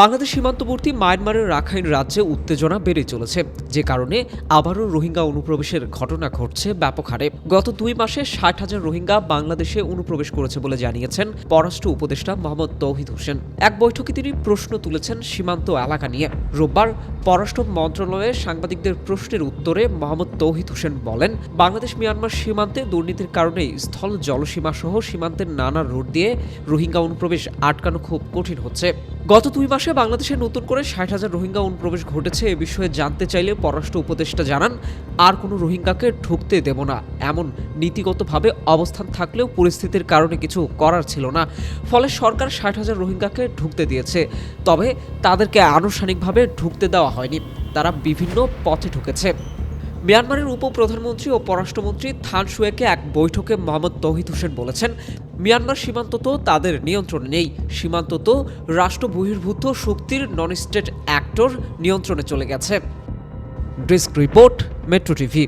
বাংলাদেশ সীমান্তবর্তী মায়ানমারের রাখাইন রাজ্যে উত্তেজনা বেড়ে চলেছে। যে কারণে আবারও রোহিঙ্গা অনুপ্রবেশের ঘটনা ঘটছে ব্যাপক হারে। গত দুই মাসে ষাট হাজার রোহিঙ্গা বাংলাদেশে অনুপ্রবেশ করেছে বলে জানিয়েছেন পররাষ্ট্র উপদেষ্টা মোহাম্মদ তৌহিদ হোসেন। এক বৈঠকে তিনি প্রশ্ন তুলেছেন সীমান্ত এলাকা নিয়ে। রোববার পররাষ্ট্র মন্ত্রণালয়ে সাংবাদিকদের প্রশ্নের উত্তরে মোহাম্মদ তৌহিদ হোসেন বলেন, বাংলাদেশ মিয়ানমার সীমান্তে দুর্নীতির কারণে স্থল জলসীমা সহ সীমান্তের নানা রুট দিয়ে রোহিঙ্গা অনুপ্রবেশ আটকানো খুব কঠিন হচ্ছে। গত দুই মাসে বাংলাদেশে নতুন করে ষাট হাজার রোহিঙ্গা অনুপ্রবেশ ঘটেছে, এ বিষয়ে জানতে চাইলে পররাষ্ট্র উপদেষ্টা জানান, আর কোনো রোহিঙ্গাকে ঢুকতে দেব না। এমন নীতিগতভাবে অবস্থান থাকলেও পরিস্থিতির কারণে কিছু করার ছিল না। ফলে সরকার ষাট হাজার রোহিঙ্গাকে ঢুকতে দিয়েছে। তবে তাদেরকে আনুষ্ঠানিকভাবে ঢুকতে দেওয়া হয়নি, তারা বিভিন্ন পথে ঢুকেছে। মিয়ানমারের উপপ্রধানমন্ত্রী ও পররাষ্ট্রমন্ত্রী থান শুয়েকে এক বৈঠকে মোহাম্মদ তৌহিদ হোসেন বলেছেন, মিয়ানমার সীমান্ত তো তাদের নিয়ন্ত্রণে নেই। সীমান্ত তো রাষ্ট্র বহির্ভূত শক্তির নন স্টেট অ্যাক্টর নিয়ন্ত্রণে চলে গেছে। Desk report, metro TV.